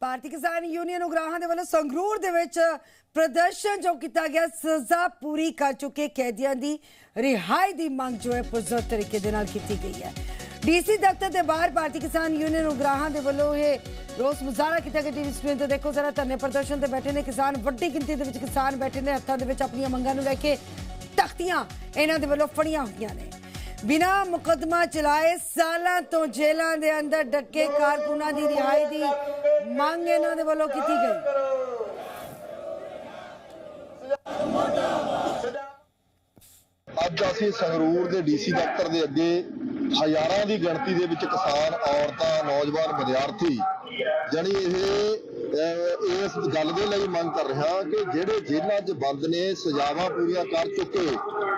ਭਾਰਤੀ ਕਿਸਾਨ ਯੂਨੀਅਨ ਉਗਰਾਹਾਂ ਦੇ ਵੱਲੋਂ ਸੰਗਰੂਰ ਦੇ ਵਿੱਚ ਪ੍ਰਦਰਸ਼ਨ ਜੋ ਕੀਤਾ ਗਿਆ, ਸਜ਼ਾ ਪੂਰੀ ਕਰ ਚੁੱਕੇ ਕੈਦੀਆਂ ਦੀ, ਰਿਹਾਈ ਦੀ ਮੰਗ ਜੋ ਹੈ ਪੁਰਜ਼ੋਰ ਤਰੀਕੇ ਦੇ ਨਾਲ ਕੀਤੀ ਗਈ ਹੈ। ਡੀਸੀ ਦਫ਼ਤਰ ਦੇ ਬਾਹਰ ਭਾਰਤੀ ਕਿਸਾਨ ਯੂਨੀਅਨ ਉਗਰਾਹਾਂ ਦੇ ਵੱਲੋਂ ਇਹ ਰੋਸ ਮੁਜ਼ਾਹਰਾ ਕੀਤਾ ਗਿਆ। ਟੀਵੀ ਸਕਰੀਨ ਤੇ ਦੇਖੋ ਜ਼ਰਾ ਧਰਨੇ ਪ੍ਰਦਰਸ਼ਨ ਤੇ ਬੈਠੇ ਨੇ ਕਿਸਾਨ, ਵੱਡੀ ਗਿਣਤੀ ਦੇ ਵਿੱਚ ਕਿਸਾਨ ਬੈਠੇ ਨੇ, ਹੱਥਾਂ ਦੇ ਵਿੱਚ ਆਪਣੀਆਂ ਮੰਗਾਂ ਨੂੰ ਲੈ ਕੇ ਤਖਤੀਆਂ ਇਹਨਾਂ ਦੇ ਵੱਲੋਂ ਫੜੀਆਂ ਹੋਈਆਂ ਨੇ। ਬਿਨਾ ਮੁਕਦਮਾ ਚਲਾਏ ਸਾਲਾਂ ਤੋਂ ਜੇਲ੍ਹਾਂ ਦੇ ਅੰਦਰ ਡੱਕੇ ਕਾਰਕੁਨਾਂ ਦੀ ਰਿਹਾਈ ਦੀ ਮੰਗ ਇਹਨਾਂ ਦੇ ਵੱਲੋਂ ਕੀਤੀ ਗਈ। ਅੱਜ ਅਸੀਂ ਸੰਗਰੂਰ ਦੇ ਡੀਸੀ ਦਫ਼ਤਰ ਦੇ ਅੱਗੇ ਹਜ਼ਾਰਾਂ ਦੀ ਗਿਣਤੀ ਦੇ ਵਿੱਚ ਕਿਸਾਨ, ਔਰਤਾਂ, ਨੌਜਵਾਨ, ਵਿਦਿਆਰਥੀ ਜਾਣੀ ਇਹ ਇਸ ਗੱਲ ਦੇ ਲਈ ਮੰਗ ਕਰ ਰਿਹਾ ਕਿ ਜਿਹੜੇ ਜੇਲ੍ਹਾਂ 'ਚ ਬੰਦ ਨੇ, ਸਜ਼ਾਵਾਂ ਪੂਰੀਆਂ ਕਰ ਚੁੱਕੇ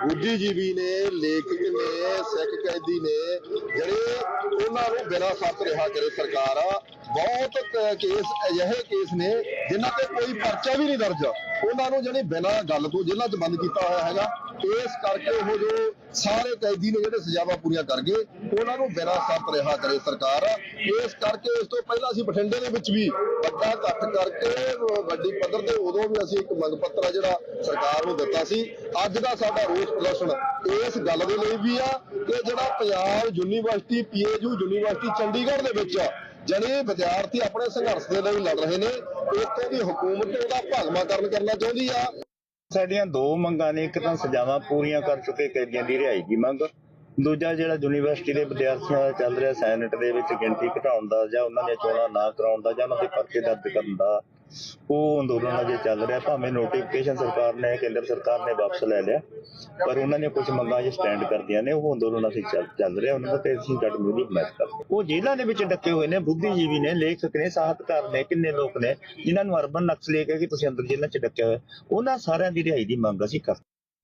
ਬੁੱਧੀਜੀਵੀ ਨੇ, ਲੇਖਕ ਨੇ, ਸਿੱਖ ਕੈਦੀ ਨੇ, ਜਿਹੜੇ ਉਹਨਾਂ ਨੂੰ ਬਿਨਾਂ ਸੱਤ ਰਿਹਾ ਕਰੇ ਸਰਕਾਰ, ਬਹੁਤ ਕੇਸ, ਅਜਿਹੇ ਕੇਸ ਨੇ ਜਿਨ੍ਹਾਂ ਤੇ ਕੋਈ ਪਰਚਾ ਵੀ ਨਹੀਂ ਦਰਜ। ਉਹਨਾਂ ਨੂੰ ਜਿਹੜੀ ਬਿਨਾਂ ਗੱਲ ਤੋਂ ਜੇਲ੍ਹਾਂ 'ਚ ਬੰਦ ਕੀਤਾ ਹੋਇਆ ਹੈਗਾ। ਇਸ ਕਰਕੇ ਉਹ ਜੋ ਸਾਰੇ ਕੈਦੀ ਨੇ ਜਿਹੜੇ ਸਜ਼ਾਵਾਂ ਪੂਰੀਆਂ ਕਰ ਗਏ, ਉਹਨਾਂ ਨੂੰ ਬਿਨਾਂ ਸ਼ਰਤ ਰਿਹਾ ਕਰੇ ਸਰਕਾਰ। ਇਸ ਕਰਕੇ ਇਸ ਤੋਂ ਪਹਿਲਾਂ ਅਸੀਂ ਬਠਿੰਡੇ ਦੇ ਵਿੱਚ ਵੀ ਵੱਡਾ ਇਕੱਠ ਕਰਕੇ ਵੱਡੀ ਪੱਧਰ ਤੇ ਉਦੋਂ ਵੀ ਅਸੀਂ ਇੱਕ ਮੰਗ ਪੱਤਰ ਆ ਜਿਹੜਾ ਸਰਕਾਰ ਨੂੰ ਦਿੱਤਾ ਸੀ। ਅੱਜ ਦਾ ਸਾਡਾ ਰੋਸ ਪ੍ਰਦਰਸ਼ਨ ਇਸ ਗੱਲ ਦੇ ਲਈ ਵੀ ਆ ਕਿ ਜਿਹੜਾ Punjab university, PAU university Chandigarh ਦੇ ਵਿੱਚ ਜਿਹੜੇ ਵਿਦਿਆਰਥੀ ਆਪਣੇ ਸੰਘਰਸ਼ ਦੇ ਲਈ ਲੜ ਰਹੇ ਨੇ, ਉੱਥੇ ਦੀ ਹਕੂਮਤ ਉਹਦਾ ਭਗਵਾਕਰਨ ਕਰਨਾ ਚਾਹੁੰਦੀ ਆ। ਸਾਡੀਆਂ ਦੋ ਮੰਗਾਂ ਨੇ, ਇੱਕ ਤਾਂ ਸਜ਼ਾਵਾਂ ਪੂਰੀਆਂ ਕਰ ਚੁੱਕੇ ਕੈਦੀਆਂ ਦੀ ਰਿਹਾਈ ਦੀ ਮੰਗ, ਦੂਜਾ ਜਿਹੜਾ ਯੂਨੀਵਰਸਿਟੀ ਦੇ ਵਿਦਿਆਰਥੀਆਂ ਦਾ ਚੱਲ ਰਿਹਾ ਸੈਨੇਟ ਦੇ ਵਿੱਚ ਗਿਣਤੀ ਘਟਾਉਣ ਦਾ ਜਾਂ ਉਹਨਾਂ ਦੀਆਂ ਚੋਣਾਂ ਨਾ ਕਰਾਉਣ ਦਾ ਜਾਂ ਉਹਨਾਂ ਦੇ ਪਰਚੇ ਦਰਜ ਕਰਨ ਦਾ ਉਹ ਅੰਦੋਲਨ ਅਜੇ ਚੱਲ ਰਿਹਾ, ਭਾਵੇਂ ਨੋਟੀਫਿਕੇਸ਼ਨ ਸਰਕਾਰ ਨੇ, ਕੇਂਦਰ ਸਰਕਾਰ ਨੇ ਵਾਪਸ ਲੈ ਲਿਆ, ਪਰ ਉਹਨਾਂ ਨੇ ਕੁਝ ਮੰਗਾਂ ਅਜੇ ਸਟੈਂਡ ਕਰਦੀਆਂ ਨੇ, ਉਹ ਅੰਦੋਲਨ ਅਸੀਂ ਚੱਲ ਰਿਹਾ ਉਹਨਾਂ ਦਾ ਤੇ ਅਸੀਂ ਗੱਠ ਦੀ ਹਮਾਇਤ ਕਰਦੇ ਉਹ ਜੇਲ੍ਹਾਂ ਦੇ ਵਿੱਚ ਡੱਕੇ ਹੋਏ ਨੇ, ਬੁੱਧੀਜੀਵੀ ਨੇ, ਲੇਖਕ ਨੇ, ਸਾਹਿਤਕਾਰ ਨੇ, ਕਿੰਨੇ ਲੋਕ ਨੇ, ਜਿਨ੍ਹਾਂ ਨੂੰ ਅਰਬਨ ਨਕਸਲੀ ਕਹਿ ਕੇ ਤੁਸੀਂ ਅੰਦਰ ਜੇਲ੍ਹਾਂ 'ਚ ਡੱਕਿਆ ਹੋਇਆ, ਉਹਨਾਂ ਸਾਰਿਆਂ ਦੀ ਰਿਹਾਈ ਦੀ ਮੰਗ ਅਸੀਂ ਕਰਦੇ